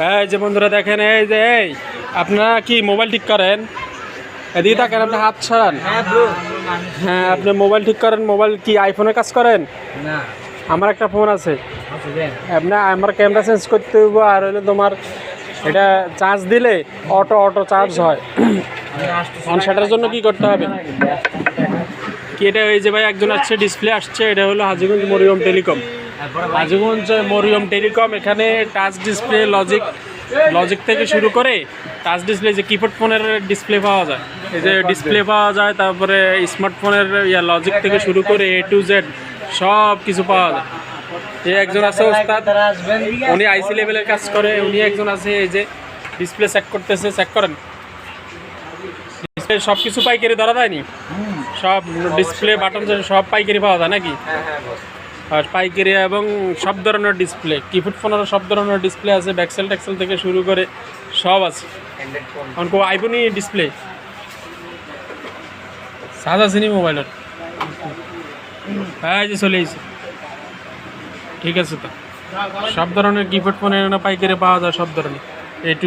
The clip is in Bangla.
এই যে বন্ধুরা দেখেন এই যে এই আপনারা কি মোবাইল ঠিক করেন? এদিকে দেখেন আপনি হাত ছাড়ান। হ্যাঁ হ্যাঁ আপনি মোবাইল ঠিক করেন মোবাইল কি আইফোনের কাজ করেন? না। আমার একটা ফোন আছে। আপনি আমার ক্যামেরা চেঞ্জ করতে হইব আর হইলে তোমার এটা চার্জ দিলে অটো অটো চার্জ হয়। সেটার জন্য কি করতে হবে? কি এটা এই যে ভাই একজন আসছে ডিসপ্লে আসছে এটা হলো হাজিগঞ্জ মরিয়ম টেলিকম হাজিগঞ্জ মরিয়ম টেলিকম এখানে টাচ ডিসপ্লে লজিক লজিক থেকে শুরু করে টাচ ডিসপ্লে যে কিপ্যাড ফোনের ডিসপ্লে পাওয়া যায়। এই যে ডিসপ্লে পাওয়া যায় তারপরে স্মার্টফোনের ইয়া লজিক থেকে শুরু করে এ টু জেড সব কিছু পাওয়া যায়। এই একজন আছে ওস্তাদ উনি আইসি লেভেলের কাজ করে উনি একজন আছে এই যে ডিসপ্লে চেক করতেছে চেক করেন। ডিসপ্লে সব কিছু পাইকারি ধরা যায়নি? সব ডিসপ্লে বাটন সব পাইকারি পাওয়া যায় নাকি? হ্যাঁ হ্যাঁ আর পাইকারি এবং সব ধরনের ডিসপ্লে কিপ্যাড ফোনেরও সব ধরনের ডিসপ্লে আছে ব্যাক্সেল ট্যাক্সেল থেকে শুরু করে সব আছে। হ্যান্ডেড এখন কো আইফোনই ডিসপ্লে সাদা সিনি মোবাইলের। হ্যাঁ যে চলে এসেছে। ঠিক আছে তো। সব ধরনের কিপ্যাড ফোনের পাইকারি পাওয়া যায় সব ধরনের। এই টু